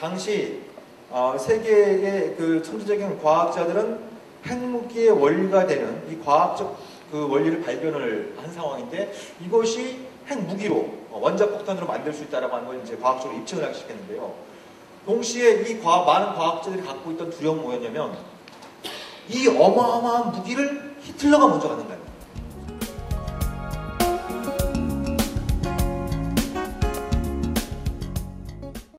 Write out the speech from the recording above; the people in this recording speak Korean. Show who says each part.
Speaker 1: 당시 어, 세계의 그 천재적인 과학자들은 핵무기의 원리가 되는 이 과학적 그 원리를 발견을 한 상황인데 이것이 핵무기로 어, 원자폭탄으로 만들 수 있다라고 하는 걸 이제 과학적으로 입증을 하기 시작했는데요. 동시에 이 과학, 많은 과학자들이 갖고 있던 두려움은 뭐였냐면 이 어마어마한 무기를 히틀러가 먼저 갖는